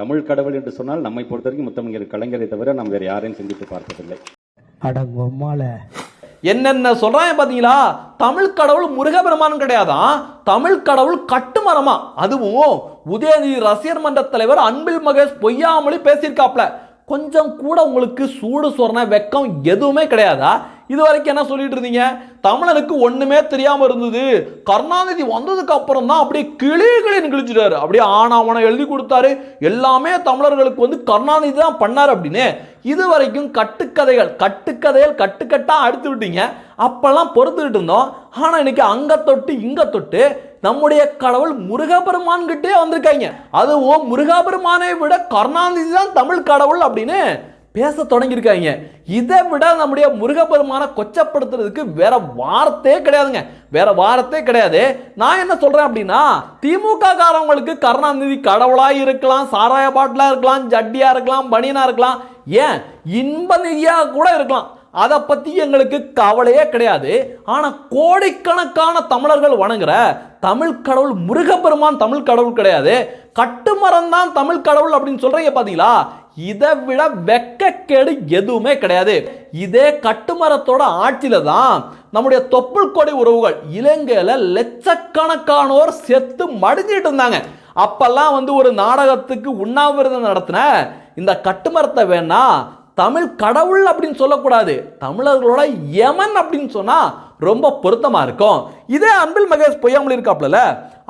தமிழ் கடவுள் என்று சொன்னால் நம்மை பொறுத்த வரைக்கும் முத்தமிழர் கலைஞரை தவிர நாம் வேறு யாரையும் சிந்தித்து பார்த்ததில்லை. அடங்கொம்மால என்னென்ன சொல்றாங்க பாத்தீங்களா? தமிழ் கடவுள் முருகபெருமான் கிடையாதான் தமிழ் கடவுள் கட்டுமரமா? அதுவும் உதயநிதி ரசிகர் மன்ற தலைவர் அன்பில் மகேஷ் பொய்யாமொழி பேசியிருக்காப்ல. கொஞ்சம் கூட உங்களுக்கு சூடு சொரண வெக்கம் எதுவுமே கிடையாதா? இது வரைக்கும் என்ன சொல்லிட்டு இருந்தீங்க? தமிழனுக்கு ஒண்ணுமே தெரியாம இருந்தது. கருணாநிதி வந்ததுக்கு அப்புறம் தான் அப்படியே கிளி கிளின்னு கிழிச்சிட்டாரு. அப்படியே ஆனாவனம் எழுதி கொடுத்தாரு. எல்லாமே தமிழர்களுக்கு வந்து கருணாநிதி தான் பண்ணார் அப்படின்னு. இது வரைக்கும் கட்டுக்கதைகள் கட்டுக்கதைகள் கட்டுக்கட்டா அடுத்து விட்டீங்க. அப்பெல்லாம் பொறுத்துக்கிட்டு இருந்தோம். ஆனா இன்னைக்கு அங்க தொட்டு இங்க தொட்டு நம்முடைய கடவுள் முருகபெருமான்கிட்டே வந்திருக்காங்க. அதுவும் முருகபெருமானை விட கருணாநிதி தான் தமிழ் கடவுள் அப்படின்னு பேச தொடங்கியிருக்காங்க. இதை விட நம்முடைய முருகப்பெருமானை கொச்சப்படுத்துறதுக்கு வேற வார்த்தையே கிடையாதுங்க. வேற வார்த்தையே கிடையாது. நான் என்ன சொல்றேன் அப்படின்னா திமுக காரவங்களுக்கு கருணாநிதி கடவுளாக இருக்கலாம் சாராய பாட்டிலாக இருக்கலாம் ஜட்டியா இருக்கலாம் பனியனா இருக்கலாம். ஏன்? இன்ப நிதியாக கூட இருக்கலாம். அதை பற்றி எங்களுக்கு கவலையே கிடையாது. ஆனால் கோடிக்கணக்கான தமிழர்கள் வணங்குற தமிழ் கடவுள் முருகப்பெருமான் தமிழ் கடவுள் கிடையாது. கட்டுமரம் தான் தமிழ் கடவுள் அப்படின்னு சொல்கிறீங்க பார்த்தீங்களா இதை விட வெக்கக்கேடு எதுவுமே கிடையாது. இதே கட்டுமரத்தோட ஆட்சியில தான் நம்முடைய தொப்புள் கொடி உறவுகள் இலங்கையில லட்சக்கணக்கானோர் செத்து மடிஞ்சிட்டு இருந்தாங்க. அப்பெல்லாம் வந்து ஒரு நாடகத்துக்கு உண்ணாவிரதம் நடத்தின இந்த கட்டுமரத்தை வேணா தமிழ் கடவுள் அப்படின்னு சொல்லக்கூடாது. தமிழர்களோட யமன் அப்படின்னு சொன்னா ரொம்ப பொருத்தமா இருக்கும். இதே அன்பில் மகேஷ் பொய்யாமொழி இருக்காப்ல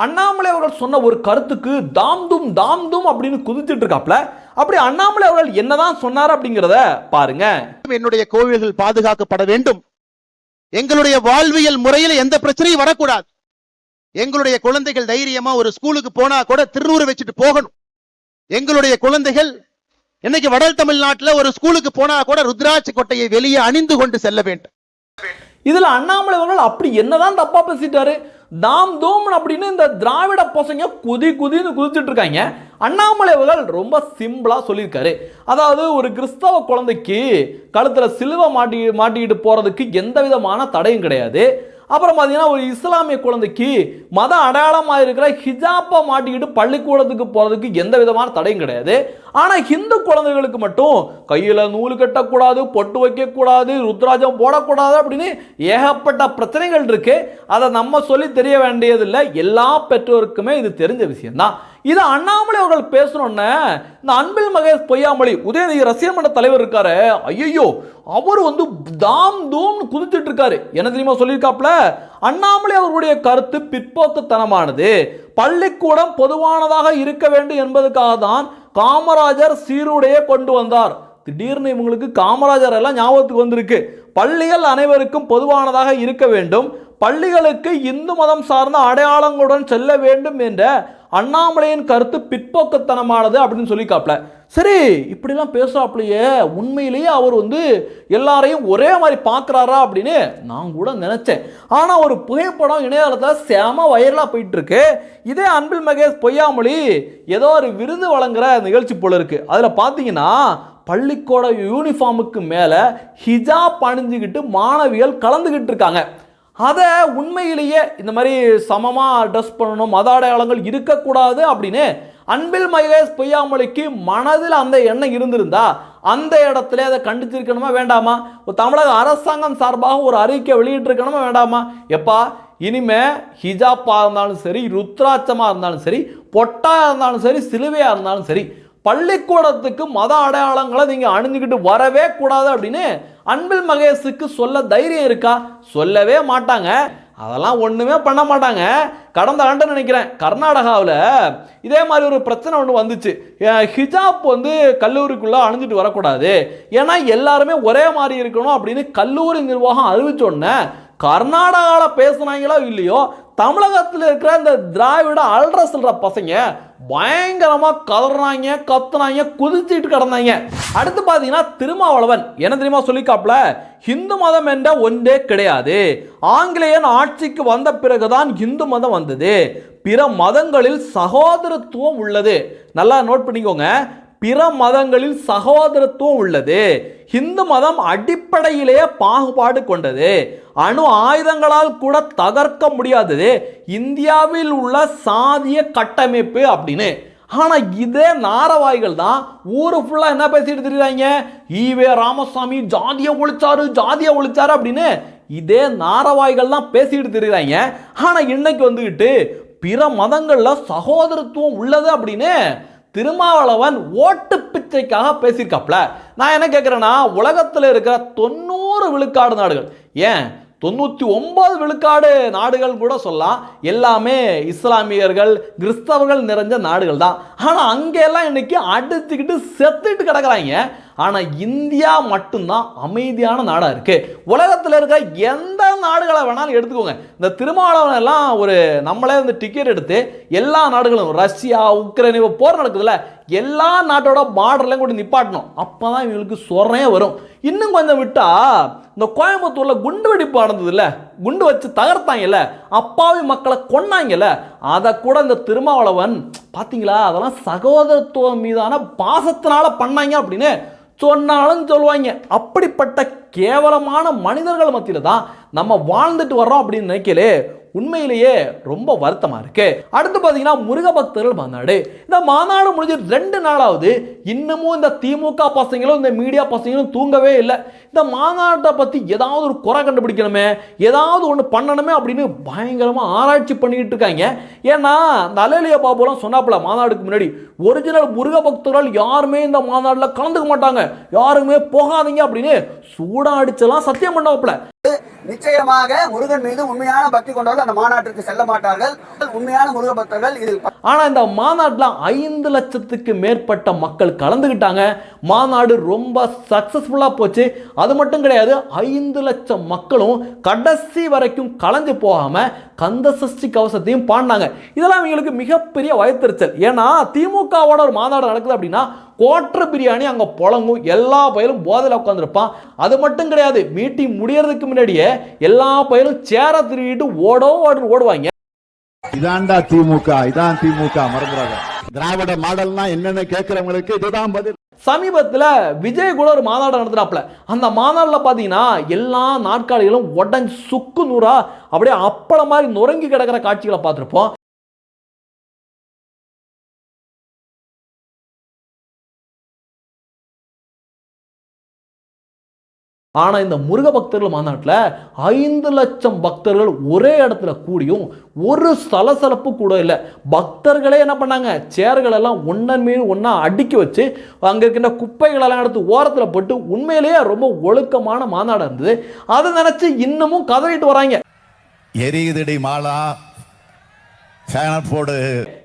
அண்ணாமலை அவர்கள் சொன்ன ஒரு கருத்துக்கு தாம் தும் தாம் தும் அப்படின்னு குதிச்சிட்டு இருக்காப்ல. அப்படி அண்ணாமலை அவர்கள் என்னதான் சொன்னார் அப்படிங்கிறத பாருங்க. என்னுடைய கோவில்கள் பாதுகாக்கப்பட வேண்டும். எங்களுடைய வாழ்வியல் முறையில எந்த பிரச்சனையும் வரக்கூடாது. எங்களுடைய குழந்தைகள் தைரியமா ஒரு ஸ்கூலுக்கு போனா கூட திருநூறு வச்சுட்டு போகணும். எங்களுடைய குழந்தைகள் இன்னைக்கு வட தமிழ்நாட்டுல ஒரு ஸ்கூலுக்கு போனா கூட ருத்ராட்ச கொட்டையை வெளியே அணிந்து கொண்டு செல்ல வேண்டும். இதுல அண்ணாமலை அவர்கள் அப்படி என்னதான் தப்பா பேசிட்டாரு? தாம் தூம் அப்படின்னு இந்த திராவிட பசங்க குதி குதின்னு குதிச்சுட்டு இருக்காங்க. அண்ணாமலை அவர்கள் ரொம்ப சிம்பிளாக சொல்லியிருக்காரு. அதாவது ஒரு கிறிஸ்தவ குழந்தைக்கு கழுத்தில் சிலுவை மாட்டி மாட்டிக்கிட்டு போகிறதுக்கு எந்த விதமான தடையும் கிடையாது. அப்புறம் பார்த்தீங்கன்னா ஒரு இஸ்லாமிய குழந்தைக்கு மத அடையாளமாக இருக்கிற ஹிஜாப்பை மாட்டிக்கிட்டு பள்ளிக்கூடத்துக்கு போகிறதுக்கு எந்த விதமான தடையும் கிடையாது. ஆனால் ஹிந்து குழந்தைகளுக்கு மட்டும் கையில் நூல் கட்டக்கூடாது பொட்டு வைக்கக்கூடாது ருத்ராஜம் போடக்கூடாது அப்படின்னு ஏகப்பட்ட பிரச்சனைகள் இருக்குது அதை நம்ம சொல்லி தெரிய வேண்டியதில்லை. எல்லா பெற்றோருக்குமே இது தெரிஞ்ச விஷயம்தான். இது அண்ணாமலை அவர்கள் பேசணுன்னே இந்த அன்பில் மகேஷ் பொய்யாமொழி உதயநிதி ரசிகர் மன்ற தலைவர் இருக்காரு. ஐயோ அவர் வந்து தாம் தூம்னு குதிச்சிட்டு இருக்காரு. என்ன தெரியுமா சொல்லியிருக்காப்ல அண்ணாமலை அவர்களுடைய கருத்து பிற்போக்குத்தனமானது. பள்ளிக்கூடம் பொதுவானதாக இருக்க வேண்டும் என்பதுக்காக தான் காமராஜர் சீருடையே கொண்டு வந்தார். திடீர்னு இவங்களுக்கு காமராஜர் எல்லாம் ஞாபகத்துக்கு வந்திருக்கு. பள்ளிகள் அனைவருக்கும் பொதுவானதாக இருக்க வேண்டும். பள்ளிகளுக்கு இந்து மதம் சார்ந்த அடையாளங்களுடன் செல்ல வேண்டும் என்ற அண்ணாமலையின் கருத்து பிற்போக்குத்தனமானது அப்படின்னு சொல்லிக்காப்ல சரி இப்படிலாம் பேசுகிறாப்புலையே உண்மையிலேயே அவர் வந்து எல்லாரையும் ஒரே மாதிரி பார்க்குறாரா அப்படின்னு நான் கூட நினச்சேன். ஆனால் ஒரு புகைப்படம் இணையதளத்தில் செம வைரலாக போயிட்டுருக்கு. இதே அன்பில் மகேஷ் பொய்யாமொழி ஏதோ ஒரு விருது வழங்குற நிகழ்ச்சி போல இருக்குது அதில் பார்த்தீங்கன்னா பள்ளிக்கூட யூனிஃபார்முக்கு மேலே ஹிஜாப் அணிஞ்சுக்கிட்டு மாணவிகள் கலந்துக்கிட்டு இருக்காங்க. அதை உண்மையிலேயே இந்த மாதிரி சமமாக ட்ரெஸ் பண்ணணும் மத அடையாளங்கள் இருக்கக்கூடாது அப்படின்னு அன்பில் மகேஷ் பொய்யாமொழிக்கு மனதில் அந்த எண்ணம் இருந்திருந்தா அந்த இடத்துல அதை கண்டிச்சிருக்கணுமா வேண்டாமா? ஒரு தமிழக அரசாங்கம் சார்பாக ஒரு அறிக்கை வெளியிட்டிருக்கணுமா வேண்டாமா? எப்பா இனிமே ஹிஜாப்பாக இருந்தாலும் சரி ருத்ராட்சமாக இருந்தாலும் சரி பொட்டாக இருந்தாலும் சரி சிலுவையாக இருந்தாலும் சரி பள்ளிக்கூடத்துக்கு மத அடையாளங்களை நீங்கள் அணிஞ்சுக்கிட்டு வரவே கூடாது அப்படின்னு அன்பில் மகேஷுக்கு சொல்ல தைரியம் இருக்கா? சொல்லவே மாட்டாங்க. அதெல்லாம் ஒன்றுமே பண்ண மாட்டாங்க. கடந்த ஆண்டு நினைக்கிறேன் கர்நாடகாவில் இதே மாதிரி ஒரு பிரச்சனை ஒன்று வந்துச்சு. ஹிஜாப் வந்து கல்லூரிக்குள்ளே அணிஞ்சிட்டு வரக்கூடாது. ஏன்னா எல்லாருமே ஒரே மாதிரி இருக்கணும் அப்படின்னு கல்லூரி நிர்வாகம் அறிவிச்சோடனே கர்நாடகாவில் பேசுனாங்களோ இல்லையோ தமிழகத்தில் இருக்கிற இந்த திராவிட அல்ற சொல்ற பசங்க பயங்கரமாக கதறாங்க கத்துனாங்க குதிச்சிட்டு கிடந்தாங்க. அடுத்து பார்த்தீங்கன்னா திருமாவளவன். என்ன தெரியுமா சொல்லிக்காப்ல ஹிந்து மதம் என்ற ஒன்றே கிடையாது. ஆங்கிலேயன் ஆட்சிக்கு வந்த பிறகுதான் இந்து மதம் வந்தது. பிற மதங்களில் சகோதரத்துவம் உள்ளது. நல்லா நோட் பண்ணிக்கோங்க. பிற மதங்களில் சகோதரத்துவம் உள்ளது. இந்து மதம் அடிப்படையிலேயே பாகுபாடு கொண்டது. அணு ஆயுதங்களால் கூட தகர்க்க முடியாதது. இந்தியாவில் உள்ள சாதிய கட்டமைப்பு அப்படின்னு. ஆனால் இதே நாரவாய்கள் தான் ஊரு ஃபுல்லாக என்ன பேசிட்டு தெரியுறாங்க? ஈவே ராமசாமி ஜாதியை ஒழிச்சாரு ஜாதியை ஒழிச்சாரு அப்படின்னு. இதே நாரவாய்கள் தான் பேசிட்டு தெரியுறாங்க. ஆனால் இன்னைக்கு வந்துக்கிட்டு பிற மதங்களில் சகோதரத்துவம் உள்ளது அப்படின்னு. திருமாவளவன் ஓட்டு பிச்சைக்காக பேசியிருக்காப்ல நான் என்ன கேட்குறேன்னா உலகத்தில் இருக்கிற தொண்ணூறு விழுக்காடு நாடுகள். ஏன்? தொண்ணூற்றி ஒன்பது விழுக்காடு நாடுகள் கூட சொல்லலாம். எல்லாமே இஸ்லாமியர்கள் கிறிஸ்தவர்கள் நிறைஞ்ச நாடுகள் தான். ஆனால் அங்கெல்லாம் இன்னைக்கு அடிச்சுக்கிட்டு செத்துட்டு கிடக்குறாங்க. ஆனால் இந்தியா மட்டும்தான் அமைதியான நாடாக இருக்குது உலகத்தில் இருக்க எந்த நாடுகளை வேணாலும் எடுத்துக்கோங்க. இந்த திருமாவளவன் எல்லாம் ஒரு நம்மளே வந்து டிக்கெட் எடுத்து எல்லா நாடுகளும் ரஷ்யா உக்ரைன் இப்போ போர் நடக்குதுல்ல எல்லா நாட்டோட பார்டர்லையும் கூட நிப்பாட்டணும். அப்போ தான் இவங்களுக்கு சொறையே வரும். இன்னும் கொஞ்சம் விட்டா இந்த கோயம்புத்தூரில் குண்டு வெடிப்பு நடந்ததுல்ல குண்டு வச்சு தகர்த்தாங்கல்ல அப்பாவி மக்களை கொன்னாங்கல்ல அதை கூட இந்த திருமாவளவன் பார்த்தீங்களா அதெல்லாம் சகோதரத்துவம் மீதான பாசத்தினால பண்ணாங்க அப்படின்னு சொன்னாலும் சொல்லுவாங்க. அப்படிப்பட்ட கேவலமான மனிதர்கள் மத்தியில் தான் நம்ம வாழ்ந்துட்டு வர்றோம் அப்படின்னு நினைக்கலே உண்மையிலேயே ரொம்ப வருத்தமாக இருக்கு. அடுத்து பார்த்தீங்கன்னா முருக பக்தர்கள் மாநாடு இந்த மாநாடு முடிஞ்சு ரெண்டு நாளாவது இன்னமும் இந்த திமுக பசங்களும் இந்த மீடியா பசங்களும் தூங்கவே இல்லை. இந்த மாநாட்டை பற்றி ஏதாவது ஒரு குறை கண்டுபிடிக்கணுமே ஏதாவது ஒன்று பண்ணணுமே அப்படின்னு பயங்கரமாக ஆராய்ச்சி பண்ணிக்கிட்டு இருக்காங்க. ஏன்னா இந்த அலேலியா பாபுலாம் சொன்னாப்புல மாநாடுக்கு முன்னாடி ஒரிஜினல் முருக பக்தர்கள் யாருமே இந்த மாநாட்டில் கலந்துக்க மாட்டாங்க. யாருமே போகாதீங்க அப்படின்னு சூடா அடிச்செல்லாம் சத்தியம் பண்ணாப்புல. நிச்சயமாக முருகன் மீது உண்மையான பக்தி கொண்டவர்கள் அந்த மாநாட்டிற்கு செல்ல மாட்டார்கள். உண்மையான முருக பக்தர்கள் இதில் ஆனா இந்த மாநாட்டில் ஐந்து லட்சத்துக்கு மேற்பட்ட மக்கள் கலந்துக்கிட்டாங்க மாநாடு ரொம்ப சக்சஸ்ஃபுல்லாக போச்சு. அது மட்டும் கிடையாது ஐந்து லட்சம் மக்களும் கடைசி வரைக்கும் கலைஞ்சு போகாம கந்த சஷ்டி கவசத்தையும் பாடினாங்க. இதெல்லாம் இவங்களுக்கு மிகப்பெரிய வயத்திருச்சல். ஏன்னா திமுகவோட ஒரு மாநாடு நடக்குது அப்படின்னா கோட்டர் பிரியாணி அங்கே புழங்கும். எல்லா பயிலும் போதையில் உட்காந்துருப்பான் அது மட்டும் கிடையாது மீட்டிங் முடியறதுக்கு முன்னாடியே எல்லா பயிலும் சேர திருவிட்டு ஓடோ ஓடுன்னு ஓடுவாங்க. இதான்டா திமுக இதான் திமுக மறந்துடாத திராவிட மாடல்னா என்னன்னு கேட்கிறவங்களுக்கு இதுதான் பதில். சமீபத்தில் விஜய் கூட ஒரு மாநாடு நடத்துறாப்புல அந்த மாநாட்டில் பார்த்தீங்கன்னா எல்லா நாட்காலிகளும் உடஞ்சி சுக்கு நூறா அப்படியே அப்பள மாதிரி நொறுங்கி கிடக்கிற காட்சிகளை பார்த்துருப்போம். ஆனால் இந்த முருக பக்தர்கள் மாநாட்டில் ஐந்து லட்சம் பக்தர்கள் ஒரே இடத்துல கூடியும் ஒரு சலசலப்பு கூட இல்லை. பக்தர்களே என்ன பண்ணாங்க? சேர்கள் எல்லாம் ஒன்றன் மீது ஒன்றா அடுக்கி வச்சு அங்கே இருக்கின்ற குப்பைகளெல்லாம் எடுத்து ஓரத்தில் போட்டு உண்மையிலேயே ரொம்ப ஒழுக்கமான மாநாடு இருந்தது. அதை நினச்சி இன்னமும் கதறிட்டு வராங்க. எரியுதடி மாலா. போடு.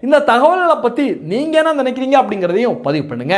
இந்த தகவல்களை பற்றி நீங்கள் என்ன நினைக்கிறீங்க அப்படிங்கிறதையும் பதிவு பண்ணுங்க.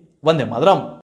வந்தே மாதிரம்